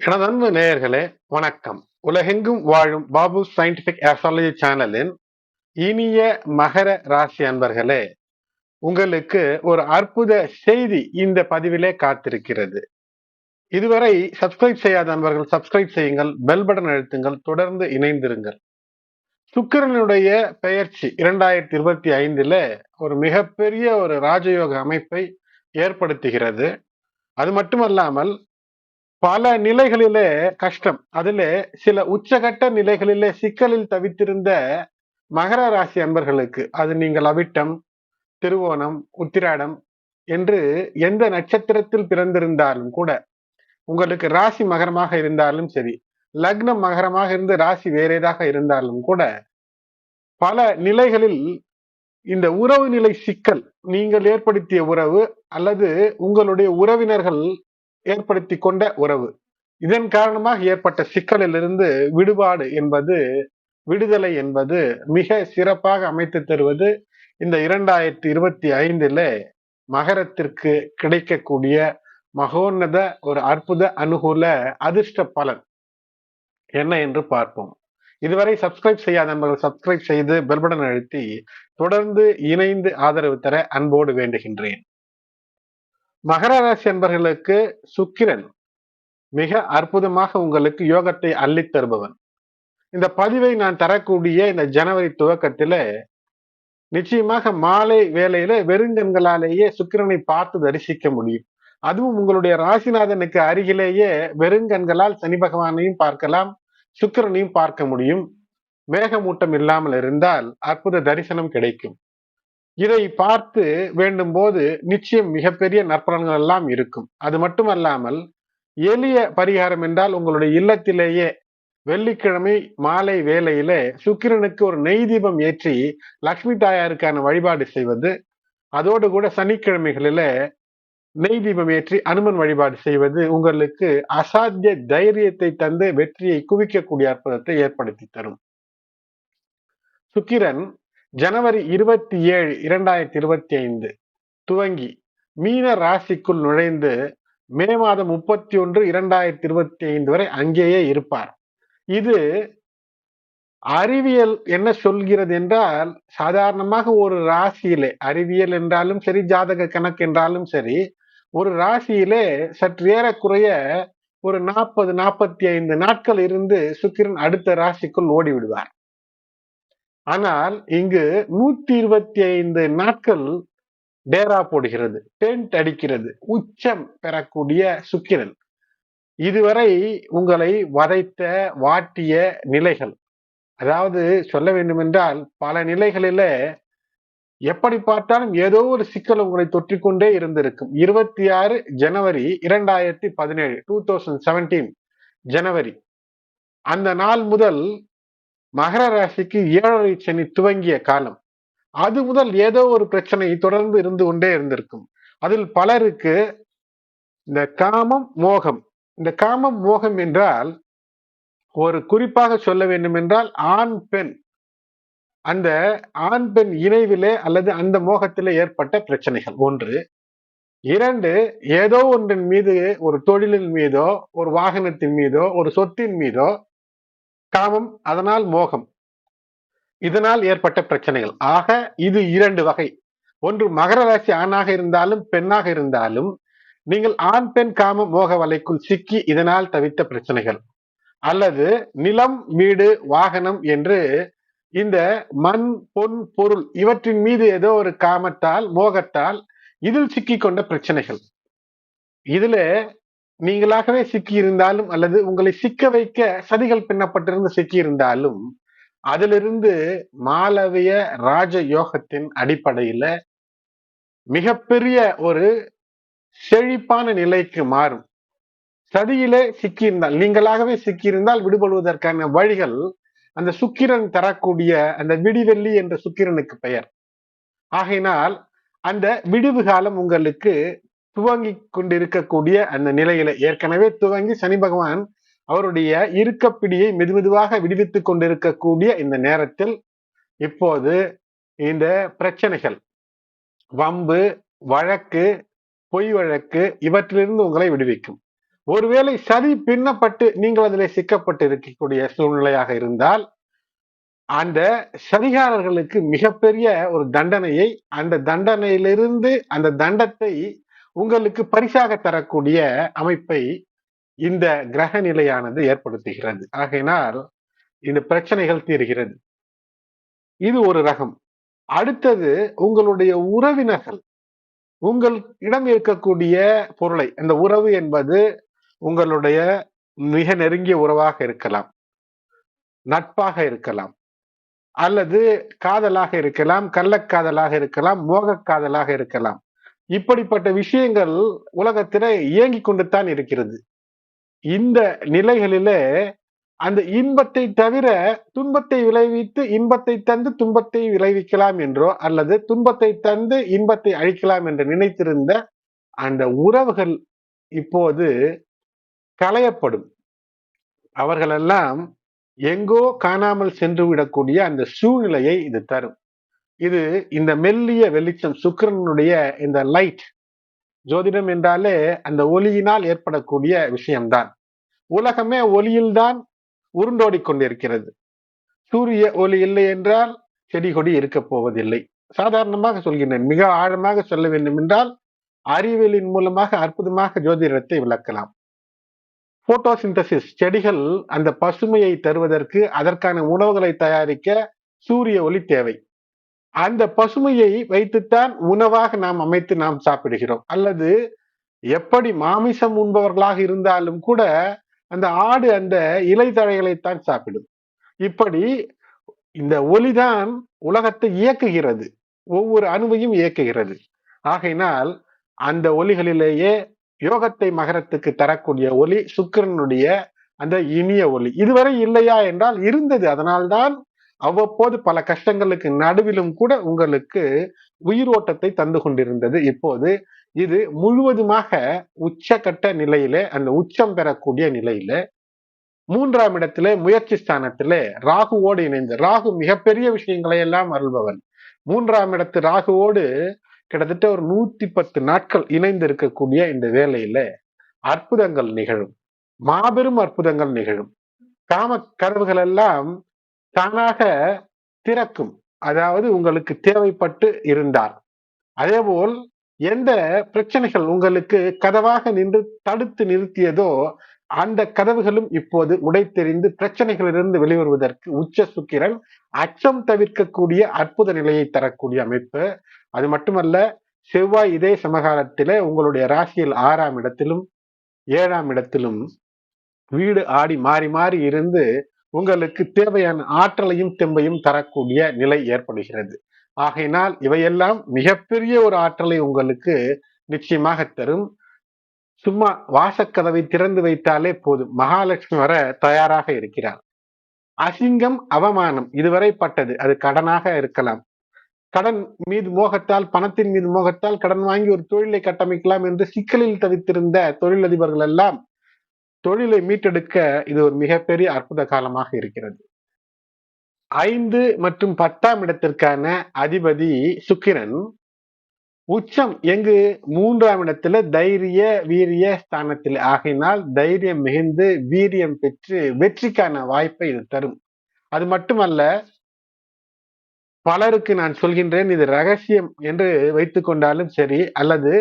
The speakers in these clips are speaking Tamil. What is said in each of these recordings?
எனதன்பு நேயர்களே வணக்கம். உலகெங்கும் வாழும் பாபு சயின்டிபிக் ஆஸ்ட்ராலஜி சேனலின் இனிய மகர ராசி அன்பர்களே உங்களுக்கு ஒரு அற்புத செய்தி இந்த பதிவிலே காத்திருக்கிறது. இதுவரை சப்ஸ்கிரைப் செய்யாத அன்பர்கள் சப்ஸ்கிரைப் செய்யுங்கள் பெல் பட்டன் அழுத்துங்கள் தொடர்ந்து இணைந்திருங்கள். சுக்கிரனுடைய பெயர்ச்சி இரண்டாயிரத்தி இருபத்தி ஐந்துல ஒரு மிகப்பெரிய ஒரு ராஜயோக அமைப்பை ஏற்படுத்துகிறது. அது மட்டுமல்லாமல் பல நிலைகளிலே கஷ்டம். அதுல சில உச்சகட்ட நிலைகளிலே சிக்கலில் தவித்திருந்த மகர ராசி அன்பர்களுக்கு அது நீங்கள் அவிட்டம் திருவோணம் உத்திராடம் என்று எந்த நட்சத்திரத்தில் பிறந்திருந்தாலும் கூட உங்களுக்கு ராசி மகரமாக இருந்தாலும் சரி லக்னம் மகரமாக இருந்து ராசி வேறேதாக இருந்தாலும் கூட பல நிலைகளில் இந்த உறவு நிலை சிக்கல் நீங்கள் ஏற்படுத்திய உறவு அல்லது உங்களுடைய உறவினர்கள் ஏற்படுத்தி கொண்ட உறவு. இதன் காரணமாக ஏற்பட்ட சிக்கலிலிருந்து விடுபாடு என்பது விடுதலை என்பது மிக சிறப்பாக அமைத்து தருவது இந்த இரண்டாயிரத்தி இருபத்தி ஐந்துல மகரத்திற்கு கிடைக்கக்கூடிய மகோன்னத ஒரு அற்புத அனுகூல அதிர்ஷ்ட பலன். என்ன என்று பார்ப்போம். இதுவரை சப்ஸ்கிரைப் செய்யாத நண்பர்கள் சப்ஸ்கிரைப் செய்து பெல்படன் அழுத்தி தொடர்ந்து இணைந்து ஆதரவு தர அன்போடு வேண்டுகின்றேன். மகர ராசி என்பர்களுக்கு சுக்கிரன் மிக அற்புதமாக உங்களுக்கு யோகத்தை அள்ளித் தருபவன். இந்த பதிவை நான் தரக்கூடிய இந்த ஜனவரி துவக்கத்தில் நிச்சயமாக மாலை வேலையில வெறுங்கண்களாலேயே சுக்கிரனை பார்த்து தரிசிக்க முடியும். அதுவும் உங்களுடைய ராசிநாதனுக்கு அருகிலேயே வெறுங்கண்களால் சனி பகவானையும் பார்க்கலாம் சுக்கிரனையும் பார்க்க முடியும். மேகமூட்டம் இல்லாமல் இருந்தால் அற்புத தரிசனம் கிடைக்கும். இதை பார்த்து வேண்டும் போது நிச்சயம் மிகப்பெரிய நற்பலன்கள் எல்லாம் இருக்கும். அது மட்டுமல்லாமல் எளிய பரிகாரம் என்றால் உங்களுடைய இல்லத்திலேயே வெள்ளிக்கிழமை மாலை வேளையில சுக்கிரனுக்கு ஒரு நெய் தீபம் ஏற்றி லக்ஷ்மி தாயாருக்கான வழிபாடு செய்வது அதோடு கூட சனிக்கிழமைகளில நெய் தீபம் ஏற்றி அனுமன் வழிபாடு செய்வது உங்களுக்கு அசாத்திய தைரியத்தை தந்து வெற்றியை குவிக்கக்கூடிய அற்புதத்தை ஏற்படுத்தி தரும். சுக்கிரன் ஜனவரி இருபத்தி ஏழு இரண்டாயிரத்தி இருபத்தி ஐந்து. துவங்கி. மீன ராசிக்குள் நுழைந்து மே மாதம் முப்பத்தி ஒன்று இரண்டாயிரத்தி இருபத்தி ஐந்து வரை அங்கேயே இருப்பார். இது அறிவியல் என்ன சொல்கிறது என்றால் சாதாரணமாக ஒரு ராசியிலே அறிவியல் என்றாலும் சரி ஜாதக கணக்கு என்றாலும் சரி ஒரு ராசியிலே சற்று ஏறக்குறைய ஒரு நாற்பது நாற்பத்தி ஐந்து நாட்கள் இருந்து சுக்கிரன் அடுத்த ராசிக்குள் ஓடி விடுவார் ஆனால் இங்கு நூத்தி இருபத்தி ஐந்து நாட்கள் டேரா போடுகிறது டென்ட் அடிக்கிறது உச்சம் பெறக்கூடிய சுக்கிரன். இதுவரை உங்களை வதைத்த வாட்டிய நிலைகள் அதாவது சொல்ல வேண்டுமென்றால் பல நிலைகளில எப்படி பார்த்தாலும் ஏதோ ஒரு சிக்கல் உங்களை தொற்றிக்கொண்டே இருந்திருக்கும். இருபத்தி ஆறு ஜனவரி இரண்டாயிரத்தி பதினேழு டூ தௌசண்ட் செவன்டீன் ஜனவரி. அந்த நாள் முதல் மகர ராசிக்கு ஏழரை சனி துவங்கிய காலம். அது முதல் ஏதோ ஒரு பிரச்சனை தொடர்ந்து இருந்து கொண்டே இருந்திருக்கும். அதில் பலருக்கு இந்த காமம் மோகம். இந்த காமம் மோகம் என்றால் ஒரு குறிப்பாக சொல்ல வேண்டும் என்றால் ஆண் பெண். அந்த ஆண் பெண் இணைவிலே அல்லது அந்த மோகத்திலே ஏற்பட்ட பிரச்சனைகள். ஒன்று. இரண்டு ஏதோ ஒன்றின் மீது ஒரு தொழிலின் மீதோ ஒரு வாகனத்தின் மீதோ ஒரு சொத்தின் மீதோ காமம் அதனால் மோகம். இதனால் ஏற்பட்ட பிரச்சனைகள். ஆக இது இரண்டு வகை. ஒன்று மகர ராசி ஆணாக இருந்தாலும் பெண்ணாக இருந்தாலும் நீங்கள் ஆண் பெண் காம மோக வலைக்குள் சிக்கி இதனால் தவித்த பிரச்சனைகள். அல்லது நிலம் வீடு வாகனம் என்று இந்த மண் பொன் பொருள் இவற்றின் மீது ஏதோ ஒரு காமத்தால் மோகத்தால் இதில் சிக்கி கொண்ட பிரச்சனைகள். இதுல நீங்களாகவே சிக்கி இருந்தாலும் அல்லது உங்களை சிக்க வைக்க சதிகள் பின்னப்பட்டிருந்து சிக்கி இருந்தாலும் அதிலிருந்து மாலவிய ராஜ யோகத்தின் அடிப்படையில மிகப்பெரிய ஒரு செழிப்பான நிலைக்கு மாறும். சதியிலே சிக்கியிருந்தால் நீங்களாகவே சிக்கியிருந்தால் விடுபடுவதற்கான வழிகள் அந்த சுக்கிரன் தரக்கூடிய அந்த விடிவெள்ளி என்ற சுக்கிரனுக்கு பெயர். ஆகையினால் அந்த விடிவு காலம் உங்களுக்கு துவங்கி கொண்டிருக்கக்கூடிய அந்த நிலையில ஏற்கனவே துவங்கி சனி பகவான் அவருடைய இருக்கப்பிடியை மெதுமெதுவாக விடுவித்துக் கொண்டிருக்கக்கூடிய இந்த நேரத்தில் இப்போது இந்த பிரச்சனைகள் வம்பு வழக்கு பொய் வழக்கு இவற்றிலிருந்து உங்களை விடுவிக்கும். ஒருவேளை சதி பின்னப்பட்டு நீங்கள் அதில் சிக்கப்பட்டு இருக்கக்கூடிய சூழ்நிலையாக இருந்தால் அந்த சதிகாரர்களுக்கு மிகப்பெரிய ஒரு தண்டனையை அந்த தண்டனையிலிருந்து அந்த தண்டத்தை உங்களுக்கு பரிசாக தரக்கூடிய அமைப்பை இந்த கிரக நிலையானது ஏற்படுத்துகிறது. ஆகையினால் இந்த பிரச்சனைகள் தீர்கிறது. இது ஒரு ரகம். அடுத்தது உங்களுடைய உறவினர்கள். உங்கள் இடம் இருக்கக்கூடிய பொருளை அந்த உறவு என்பது உங்களுடைய மிக நெருங்கிய உறவாக இருக்கலாம். நட்பாக இருக்கலாம். அல்லது காதலாக இருக்கலாம் கள்ளக்காதலாக இருக்கலாம் மோகக்காதலாக இருக்கலாம். இப்படிப்பட்ட விஷயங்கள் உலகத்தில இயங்கிக் கொண்டு தான் இருக்கிறது. இந்த நிலைகளிலே அந்த இன்பத்தை தவிர துன்பத்தை விளைவித்து இன்பத்தை தந்து துன்பத்தை விளைவிக்கலாம் என்றோ அல்லது துன்பத்தை தந்து இன்பத்தை அழிக்கலாம் என்று நினைத்திருந்த அந்த உறவுகள் இப்போது களையப்படும். அவர்களெல்லாம் எங்கோ காணாமல் சென்று விடக்கூடிய அந்த சூழ்நிலையை இது தரும். இது இந்த மெல்லிய வெளிச்சம் சுக்கரனுடைய இந்த லைட் ஜோதிடம் என்றாலே அந்த ஒளியினால் ஏற்படக்கூடிய விஷயம்தான். உலகமே ஒளியில்தான் உருண்டோடி கொண்டிருக்கிறது சூரிய ஒளி இல்லை என்றால் செடி கொடி இருக்க போவதில்லை. சாதாரணமாக சொல்கின்றேன். மிக ஆழமாக சொல்ல வேண்டும் என்றால் அறிவியலின் மூலமாக அற்புதமாக ஜோதிடத்தை விளக்கலாம். போட்டோசிந்தசிஸ் செடிகள் அந்த பசுமையை தருவதற்கு அதற்கான உணவுகளை தயாரிக்க சூரிய ஒளி தேவை. அந்த பசுமையை வைத்துத்தான் உணவாக நாம் அமைத்து நாம் சாப்பிடுகிறோம். அல்லது எப்படி மாமிசம் உண்பவர்களாக இருந்தாலும் கூட அந்த ஆடு அந்த இலை தழைகளைத்தான் சாப்பிடும். இப்படி இந்த ஒளிதான் உலகத்தை இயக்குகிறது. ஒவ்வொரு அணுவையும் இயக்குகிறது. ஆகையினால் அந்த ஒலிகளிலேயே யோகத்தை மகரத்துக்கு தரக்கூடிய ஒளி சுக்கிரனுடைய அந்த இனிய ஒளி இதுவரை இல்லையா என்றால் இருந்தது. அதனால்தான் அவ்வப்போது பல கஷ்டங்களுக்கு நடுவிலும் கூட உங்களுக்கு உயிரோட்டத்தை தந்து கொண்டிருந்தது. இப்போது இது முழுவதுமாக உச்சகட்ட நிலையில அந்த உச்சம் பெறக்கூடிய நிலையில மூன்றாம் இடத்திலே முயற்சி ஸ்தானத்திலே ராகுவோடு இணைந்து ராகு மிகப்பெரிய விஷயங்களை எல்லாம் அருள்பவன். மூன்றாம் இடத்து ராகுவோடு கிட்டத்தட்ட ஒரு நூத்தி பத்து நாட்கள் இணைந்து இருக்கக்கூடிய இந்த வேலையில அற்புதங்கள் நிகழும். மாபெரும் அற்புதங்கள் நிகழும். காம கதவுகள் எல்லாம் தானாக திறக்கும். அதாவது உங்களுக்கு தேவைப்பட்டு இருந்தார் அதேபோல் எந்த பிரச்சனைகள் உங்களுக்கு கதவாக நின்று தடுத்து நிறுத்தியதோ அந்த கதவுகளும் இப்போது உடைத்தெறிந்து பிரச்சனைகளிலிருந்து வெளிவருவதற்கு உச்ச சுக்கிரன் அச்சம் தவிர்க்கக்கூடிய அற்புத நிலையை தரக்கூடிய அமைப்பு. அது மட்டுமல்ல செவ்வாய் இதே சமகாலத்திலே உங்களுடைய ராசியில் ஆறாம் இடத்திலும் ஏழாம் இடத்திலும் வீடு ஆடி மாறி மாறி இருந்து உங்களுக்கு தேவையான ஆற்றலையும் தெம்பையும் தரக்கூடிய நிலை ஏற்படுகிறது. ஆகையினால் இவையெல்லாம் மிகப்பெரிய ஒரு ஆற்றலை உங்களுக்கு நிச்சயமாக தரும். சும்மா வாசக்கதவை திறந்து வைத்தாலே போதும். மகாலட்சுமி வர தயாராக இருக்கிறார். அசிங்கம் அவமானம் இதுவரை பட்டது. அது கடனாக இருக்கலாம். கடன் மீது மோகத்தால் பணத்தின் மீது மோகத்தால் கடன் வாங்கி ஒரு தொழிலை கட்டமைக்கலாம் என்று சிக்கலில் தவித்திருந்த தொழிலதிபர்கள் எல்லாம் தொழிலை மீட்டெடுக்க இது ஒரு மிகப்பெரிய அற்புத காலமாக இருக்கிறது. ஐந்து மற்றும் பத்தாம் இடத்திற்கான அதிபதி சுக்கிரன் உச்சம் எங்கு? மூன்றாம் இடத்துல தைரிய வீரிய ஸ்தானத்தில். ஆகினால் தைரியம் மிகுந்து வீரியம் பெற்று வெற்றிக்கான வாய்ப்பை இது தரும். அது மட்டுமல்ல பலருக்கு நான் சொல்கின்றேன் இது ரகசியம் என்று வைத்து கொண்டாலும் சரி அல்லது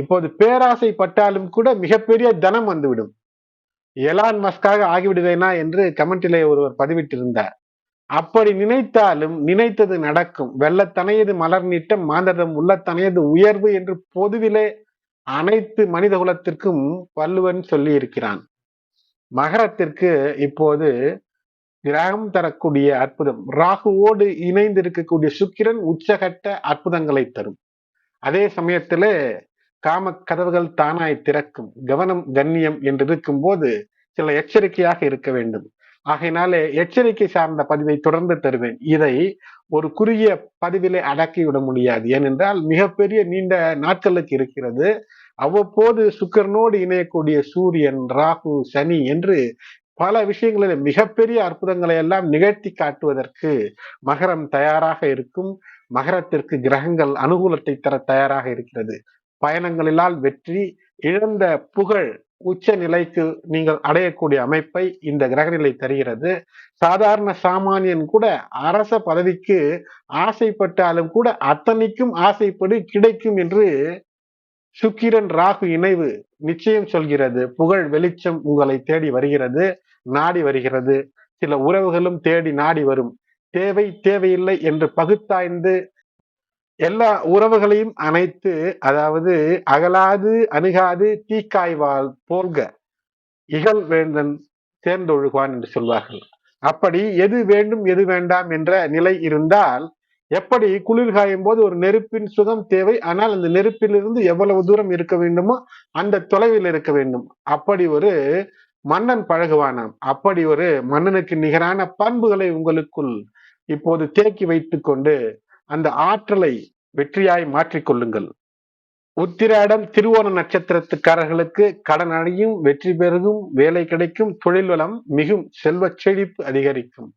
இப்போது பேராசைப்பட்டாலும் கூட மிகப்பெரிய தனம் வந்துவிடும். எலான் மஸ்காக ஆகிவிடுவேனா என்று கமெண்டிலே ஒருவர் பதிவிட்டிருந்தார். அப்படி நினைத்தாலும் நினைத்தது நடக்கும். வெள்ளத்தனையது மலர் நீட்டம் மாந்தரம் உள்ளத்தனையது உயர்வு என்று பொதுவிலே அனைத்து மனித குலத்திற்கும் வள்ளுவன் சொல்லி இருக்கிறான் மகரத்திற்கு இப்போது கிரகம் தரக்கூடிய அற்புதம் ராகுவோடு இணைந்து இருக்கக்கூடிய சுக்கிரன் உச்சகட்ட அற்புதங்களை தரும். அதே சமயத்திலே காம கதவுகள் தானாய் திறக்கும் கவனம் கண்ணியம் என்று இருக்கும் போது சில எச்சரிக்கையாக இருக்க வேண்டும். ஆகையினாலே எச்சரிக்கை சார்ந்த பதிவை தொடர்ந்து தருவேன். இதை ஒரு குறுகிய பதிவிலே அடக்கிவிட முடியாது. ஏனென்றால் மிகப்பெரிய நீண்ட நாட்களுக்கு இருக்கிறது. அவ்வப்போது சுக்கரனோடு இணையக்கூடிய சூரியன் ராகு சனி என்று பல விஷயங்களில் மிகப்பெரிய அற்புதங்களை எல்லாம் நிகழ்த்தி காட்டுவதற்கு மகரம் தயாராக இருக்கும். மகரத்திற்கு கிரகங்கள் அனுகூலத்தை தர தயாராக இருக்கிறது. பயணங்களிலால் வெற்றி இழந்த புகழ் உச்ச நிலைக்கு நீங்கள் அடையக்கூடிய அமைப்பை இந்த கிரகநிலை தருகிறது. சாதாரண சாமானியன் கூட அரச பதவிக்கு ஆசைப்பட்டாலும் கூட அத்தனைக்கும் ஆசைப்படு கிடைக்கும் என்று சுக்கிரன் ராகு இணைவு நிச்சயம் சொல்கிறது. புகழ் வெளிச்சம் உங்களை தேடி வருகிறது நாடி வருகிறது. சில உறவுகளும் தேடி நாடி வரும். தேவை தேவையில்லை என்று பகுத்தாய்ந்து எல்லா உறவுகளையும் அணைத்து அதாவது அகலாது அணுகாது தீக்காய்வால் போல்க இகழ் வேந்தன் சேர்ந்தொழுகுவான் என்று சொல்வார்கள். அப்படி எது வேண்டும் எது வேண்டாம் என்ற நிலை இருந்தால் எப்படி குளிர் காயும் போது ஒரு நெருப்பின் சுகம் தேவை ஆனால் அந்த நெருப்பிலிருந்து எவ்வளவு தூரம் இருக்க வேண்டுமோ அந்த தொலைவில் இருக்க வேண்டும். அப்படி ஒரு மன்னன் பழகுவானாம். அப்படி ஒரு மன்னனுக்கு நிகரான பண்புகளை உங்களுக்குள் இப்போது தேக்கி வைத்துக்கொண்டு அந்த ஆற்றலை வெற்றியாய் மாற்றிக்கொள்ளுங்கள் உத்திராடம் திருவோண நட்சத்திரத்துக்காரர்களுக்கு கடன் அடையும் வெற்றி பெருகும் வேலை கிடைக்கும் தொழில் வளம் மிகும் செல்வ செழிப்பு அதிகரிக்கும்.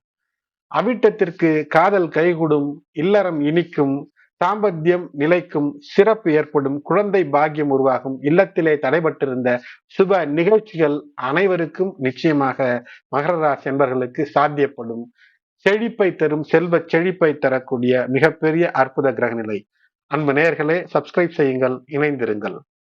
அவிட்டத்திற்கு காதல் கைகூடும் இல்லறம் இனிக்கும் தாம்பத்தியம் நிலைக்கும் சிறப்பு ஏற்படும் குழந்தை பாக்கியம் உருவாகும் இல்லத்திலே தடைபட்டிருந்த சுப நிகழ்ச்சிகள் அனைவருக்கும் நிச்சயமாக மகர ராசி என்பர்களுக்கு சாத்தியப்படும். செழிப்பை தரும் செல்வ செழிப்பை தரக்கூடிய மிகப்பெரிய அற்புத கிரக நிலை அன்பு நேயர்களே சப்ஸ்கிரைப் செய்யுங்கள் இணைந்திருங்கள்.